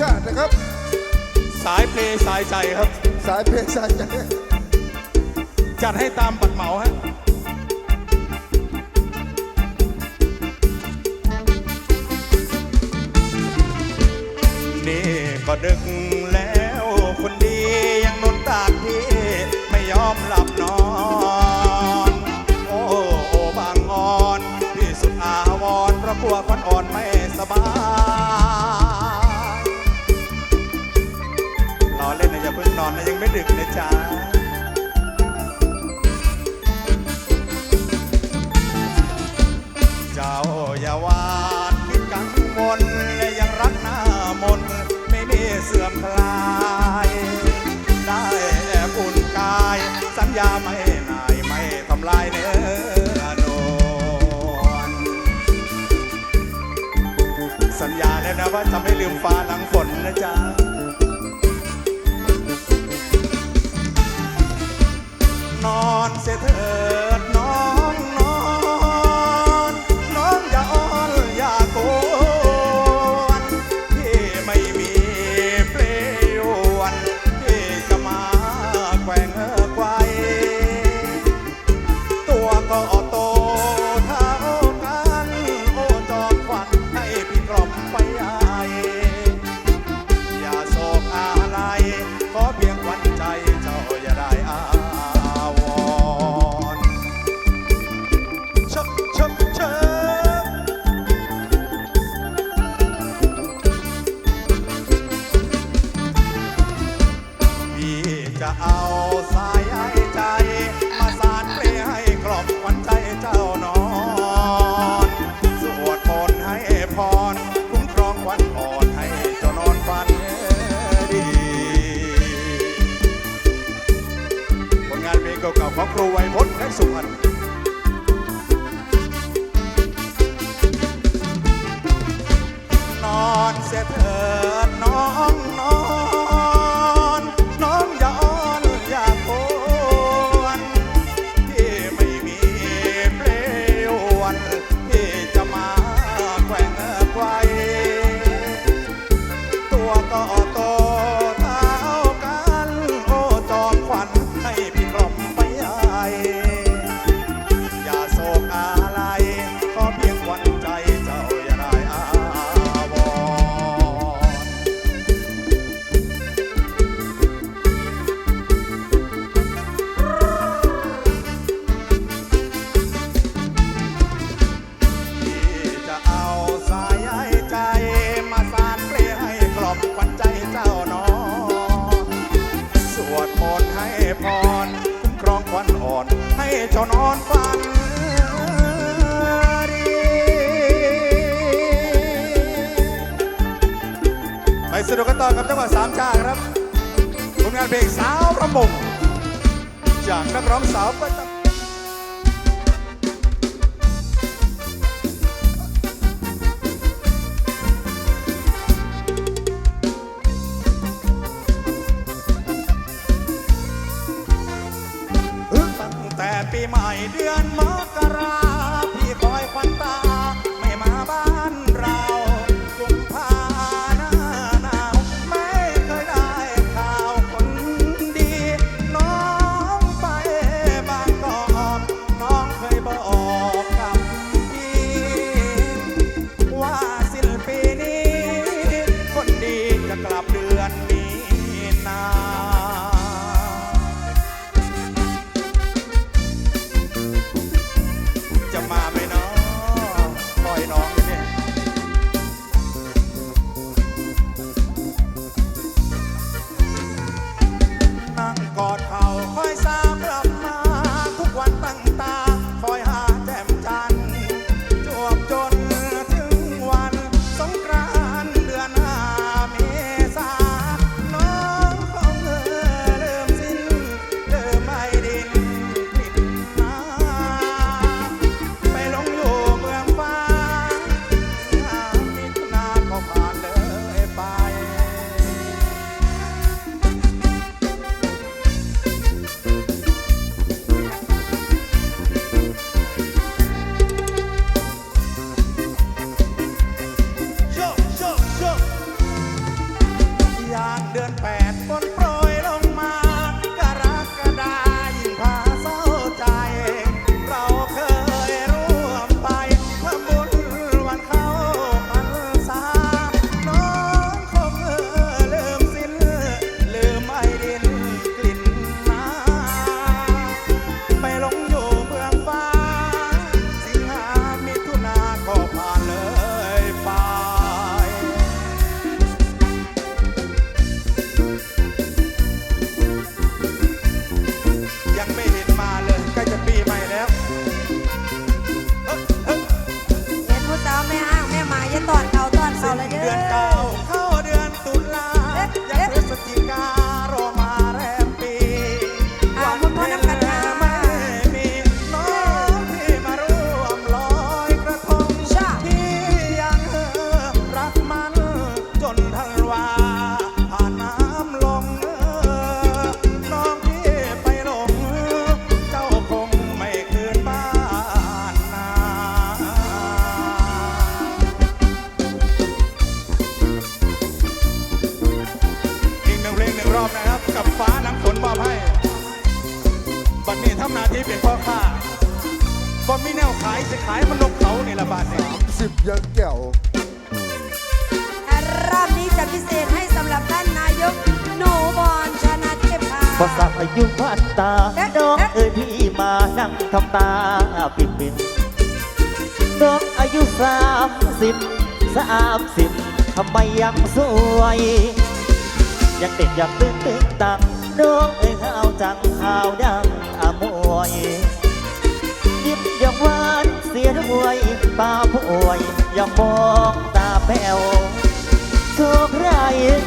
ชาตินะครับ สายเพลงสายใจครับ สายเพลงสายใจ จัดให้ตามปัดเหมาฮะ จะเธอน จนอนฝันไปสะดุกกันต่อกับจังหวัดสามชาครับผลงานเพลงสาวระมงจากนักร้องสาวประจำ เดือนมกราพี่คอยควันตา ไม่มาบ้านเรากุมภานานาไม่เคยได้ข่าวคนดี น้องไปบางกอกน้องเคยบอกกับพี่ ว่าสิ้นปีนี้ คนดีจะกลับเดือนมีนา พ่อข้าบ่มีแนวขายจะขายมันนกเขานี่ละบาทเนี่ยสิบยังแก้วรอบนี้จะพิเศษให้สำหรับท่านนายก หนูบอลชนะเทพาพอสับอายุพันตาน้องเอ๋ยพี่มานั่งทำตาปิดปิดน้องอายุสามสิบสามสิบทำไมยังสวย ยังเด็กยังตื่นตื่นตัง น้องเอ๋ยข้าวจังข้าวดังอมวยยิ้มยังหวานเสียด้วยตาป่วยยังมองตาแป๋วโชคร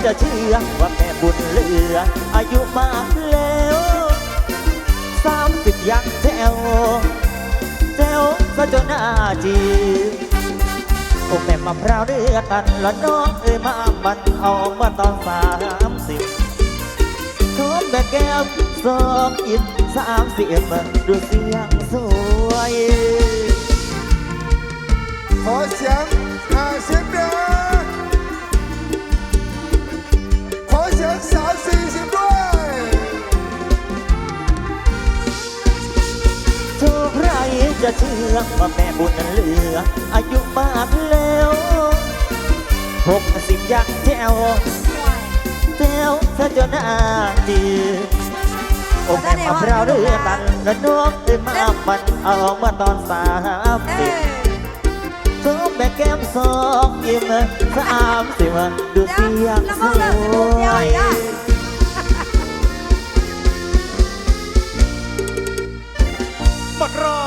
จะเชื่อว่าแม่บุญเหลือ อายุมากแล้วสามสิบยังแจวแจวซะจนหน้าจีโอ้แม่มะพร้าวเดือกันล้วน้องเอ้ยมามันเอาเมื่อตอนสามสิบ แม่แก้มสองอินสามสิบดูเสียงสวย ขอเสียงห้าสิบเด้อขอเสียงสามสี่สิบด้วยทุกใครจะเชื่อว่าแม่บุญนั้นเหลือ อายุมากแล้วหกสิบยังแจ๋วแจ๋ วซะจนหน้าจีโอ้แม่มะพร้าวเรือตันแล้วน้องเอ้ยมามันเอามาตอนสามเอสิบอทุกแม่แก้มสองยิ้มสามสิบดูเสียงสวยบัดรอ